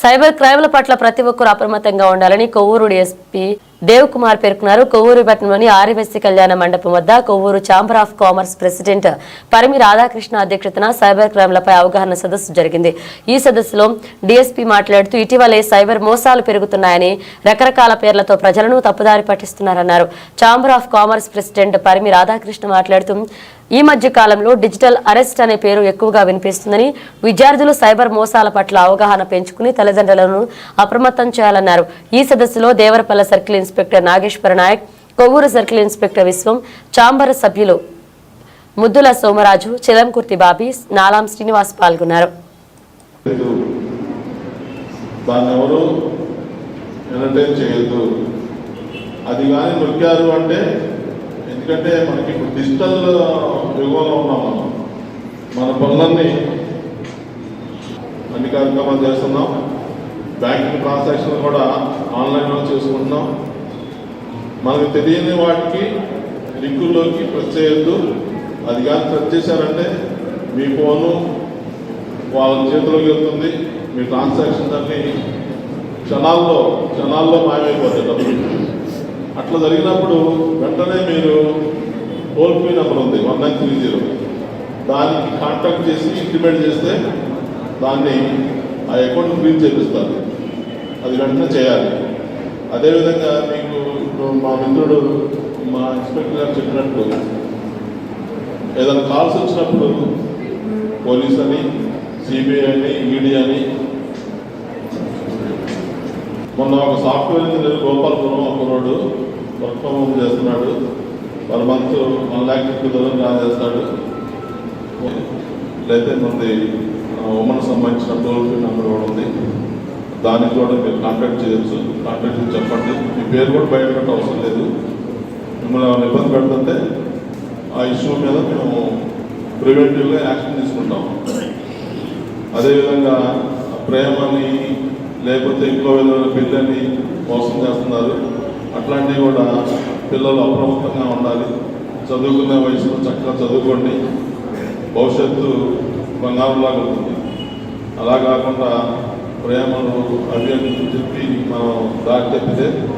Cyber క్రైమ్ల పట్ల ప్రతి ఒక్కరూ అప్రమత్తంగా ఉండాలని కొవ్వూరు డీఎస్పీ దేవ్ కుమార్ పేర్కొన్నారు. కొవ్వూరు పట్టణంలోని ఆర్యవెస్సి కళ్యాణ మండపం వద్ద Kovvur chamber of commerce president Parimi Radhakrishna అధ్యక్షతన సైబర్ క్రైమ్లపై అవగాహన సదస్సు జరిగింది. ఈ సదస్సులో డీఎస్పీ మాట్లాడుతూ ఇటీవలే సైబర్ మోసాలు పెరుగుతున్నాయని రకరకాల పేర్లతో ప్రజలను తప్పుదారి పట్టిస్తున్నారన్నారు. Chamber of commerce president Parimi Radhakrishna మాట్లాడుతూ ఈ మధ్య కాలంలో డిజిటల్ అరెస్ట్ అనే పేరు ఎక్కువగా వినిపిస్తుందని విద్యార్థులు సైబర్ మోసాల పట్ల అవగాహన పెంచుకుని తల్లిదండ్రులను అప్రమత్తం చేయాలన్నారు. ఈ సదస్సులో Devarapalla circle inspector Nageswara Naik Kovvur circle inspector Viswam chamber సభ్యులు ముద్దుల సోమరాజు చిలంకుర్తి బాబీ నాలాం శ్రీనివాస్ పాల్గొన్నారు. అది కానీ నొక్కారు అంటే ఎందుకంటే మనకి ఇప్పుడు డిజిటల్ యుగంలో ఉన్నాం మనం. మన పనులన్నీ అన్ని కార్యక్రమాలు చేస్తున్నాం. బ్యాంకింగ్ ట్రాన్సాక్షన్ కూడా ఆన్లైన్లో చేసుకుంటున్నాం. మనకు తెలియని వాటికి లింకుల్లోకి ప్రెస్ చేయొద్దు. అది కానీ ప్రెస్ చేశారంటే మీ ఫోను వాళ్ళ చేతిలోకి వెళ్తుంది. మీ ట్రాన్సాక్షన్ అన్ని క్షణాల్లో క్షణాల్లో మాయమైపోతాయి డబ్బులు. అట్లా జరిగినప్పుడు వెంటనే మీరు టోల్ ఫ్రీ నెంబర్ ఉంది వన్ నైన్ త్రీ జీరో. దానికి కాంటాక్ట్ చేసి ఇంటిమేట్ చేస్తే దాన్ని ఆ అకౌంట్ ఫ్రీజ్ చేపిస్తారు. అది వెంటనే చేయాలి. అదేవిధంగా మీకు ఇప్పుడు మా మిత్రుడు మా ఇన్స్పెక్టర్ గారు చెప్పినట్టు ఏదైనా కాల్స్ వచ్చినప్పుడు పోలీస్ అని సిబిఐ అని ఈడీ అని మొన్న ఒక సాఫ్ట్వేర్ ఇంజనీర్ చేస్తున్నాడు. One month one lakh fifty thousand draw చేస్తాడు అయితే మంది ఉమెన్ సంబంధించిన టోల్ ఫ్రీ నెంబర్ కూడా ఉంది. దానికి కూడా మీరు కాంటాక్ట్ చేయొచ్చు. కాంటాక్ట్ చేసి చెప్పండి. మీ పేరు కూడా బయట పెట్ట అవసరం లేదు. మిమ్మల్ని ఏమైనా ఇబ్బంది పెడుతుంటే ఆ ఇష్యూ మీద మేము ప్రివెంటివ్గా యాక్షన్ తీసుకుంటాం. అదేవిధంగా ప్రేమని లేకపోతే ఇంకో విధమైన బిల్లని మోసం చేస్తున్నారు. అట్లాంటివి కూడా పిల్లలు అప్రమత్తంగా ఉండాలి. చదువుకునే వయసులో చక్కగా చదువుకోండి. భవిష్యత్తు బంగారంలాగా ఉంటుంది. అలా కాకుండా ప్రేమను అవి అని చెప్పి మనం దారి తప్పితే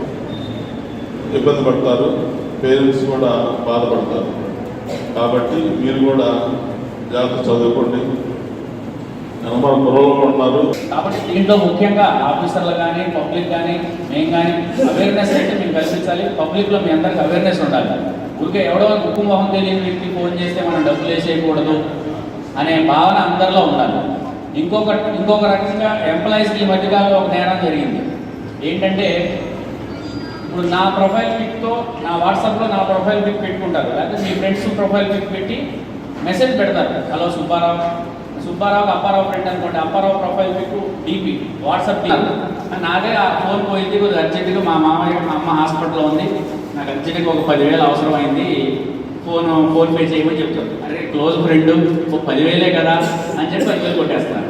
ఇబ్బంది పడతారు. పేరెంట్స్ కూడా బాధపడతారు. కాబట్టి మీరు కూడా జాగ్రత్త చదువుకోండి. మన ఉన్నారు కాబట్టి దీంట్లో ముఖ్యంగా ఆఫీసర్లు కానీ పబ్లిక్ కానీ మేము కానీ అవేర్నెస్ అయితే మేము కల్పించాలి. పబ్లిక్లో మీ అందరికి అవేర్నెస్ ఉండాలి. ఊరికే ఎవడో ఉప్పు మొహం తెలియని వ్యక్తి ఫోన్ చేస్తే మనం డబ్బులు వేసేయకూడదు అనే భావన అందరిలో ఉండాలి. ఇంకొక ఇంకొక రకంగా ఎంప్లాయీస్కి ఈ మధ్యకాలంలో ఒక నేరం జరిగింది. ఏంటంటే ఇప్పుడు నా ప్రొఫైల్ పిక్తో నా వాట్సాప్లో నా ప్రొఫైల్ పిక్ పెట్టుకుంటారు. లేకపోతే మీ ఫ్రెండ్స్ ప్రొఫైల్ పిక్ పెట్టి మెసేజ్ పెడతారు. హలో సుబ్బారావు సుబ్బారావు అప్పారావు ఫ్రెండ్ అనుకోండి Apparao profile pic DP WhatsApp నాదే ఆ ఫోన్ పోయింది కొద్దిగా అర్జెంటుగా మా మామయ్య మా అమ్మ హాస్పిటల్లో ఉంది. నాకు అర్జెంటుగా ఒక పదివేలు అవసరం అయింది ఫోన్ ఫోన్ పే చేయమని చెప్తారు. అరే క్లోజ్ ఫ్రెండ్ ఒక పదివేలే కదా అని చెప్పి పదివేలు కొట్టేస్తారు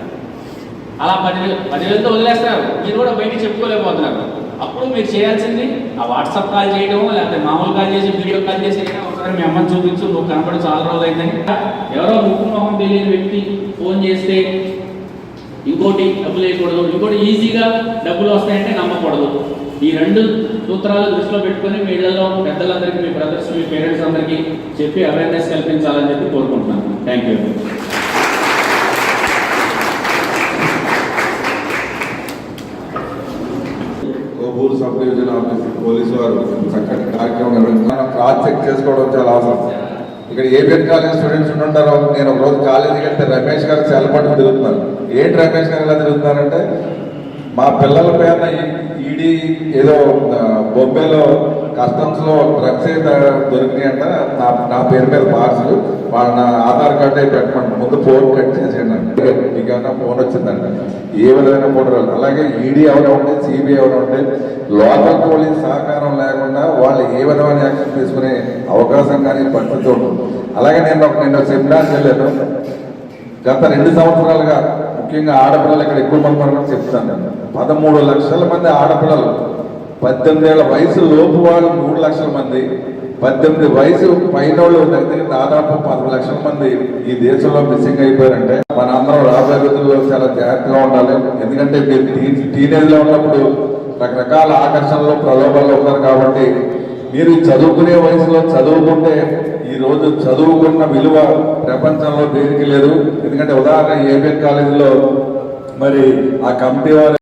అలా పదివేలు పదివేలతో వదిలేస్తారు మీరు కూడా బయటికి చెప్పుకోలేకపోతున్నారు. అప్పుడు మీరు చేయాల్సింది ఆ వాట్సాప్ కాల్ చేయడం లేకపోతే మామూలు కాల్ చేసి వీడియో కాల్ చేసి అయినా ఒకసారి మీ అమ్మని చూపించు నువ్వు కనపడి చాలా రోజులు ఎవరో ముక్కు మొహం తెలియని వ్యక్తి ఫోన్ చేస్తే ఇంకోటి డబ్బులు వేయకూడదు. ఇంకోటి ఈజీగా డబ్బులు వస్తాయంటే నమ్మకూడదు. ఈ రెండు సూత్రాలు దృష్టిలో పెట్టుకొని మీ ఇళ్ళలో పెద్దలందరికీ మీ బ్రదర్స్ మీ పేరెంట్స్ అందరికీ చెప్పి అవేర్నెస్ కల్పించాలని చెప్పి కోరుకుంటున్నాను. థ్యాంక్ యూ మూడు సబ్ డివిజన్ ఆఫీస్ పోలీసు వారు చక్కటి కార్యక్రమం నిర్వహించారు. క్రాస్ చెక్ చేసుకోవడం చాలా అవసరం. ఇక్కడ ఏబిఎన్ కాలేజ్ స్టూడెంట్స్ ఉంటారో నేను ఒక రోజు కాలేజీకి వెళ్తే రమేష్ గారు చాలా తిరుగుతున్నాను ఏంటి రమేష్ గారు ఎలా తిరుగుతున్నారంటే మా పిల్లల పేరున ఈడీ ఏదో ఆ, బొంబేలో కస్టమ్స్లో డ్రగ్స్ దొరికినాయంట నా నా పేరు మీద పార్సల్. వాళ్ళ నా ఆధార్ కార్డు అయి పెట్టమంట. ముందు ఫోన్ కట్ చేసేయండి అంటే. ఫోన్ వచ్చిందంట. ఏ విధమైన ఫోన్ రాదు అలాగే ఈడీ ఎవరైనా ఉంటే సిబిఐ ఎవరైనా ఉంటే లోకల్ పోలీస్ సహకారం లేకుండా వాళ్ళు ఏ విధమైన యాక్షన్ తీసుకునే అవకాశం కానీ పరిస్థితి ఉంటుంది అలాగే నేను ఒక నేను సెమినార్కి వెళ్ళాను. గత రెండు సంవత్సరాలుగా ముఖ్యంగా ఆడపిల్లలు ఇక్కడ ఎక్కువ మంది మనం చెప్తాను పదమూడు లక్షల మంది ఆడపిల్లలు పద్దెనిమిది ఏళ్ళ వయసు లోపు వాళ్ళు మూడు లక్షల మంది. పద్దెనిమిది వయసు పైన వాళ్ళు దగ్గర దాదాపు పది లక్షల మంది ఈ దేశంలో మిస్సింగ్ అయిపోయారంటే మన అందరం రాబోయే రోజుల్లో చాలా జాగ్రత్తగా ఉండాలి. ఎందుకంటే మీరు టీనేజ్లో ఉన్నప్పుడు రకరకాల ఆకర్షణలు ప్రలోభాలు ఉన్నారు కాబట్టి మీరు చదువుకునే వయసులో చదువుకుంటే ఈ రోజు చదువుకున్న విలువ ప్రపంచంలో దేనికి లేదు. ఎందుకంటే ఉదాహరణ ఏబిఎన్ కాలేజీలో మరి ఆ కమిటీ వారు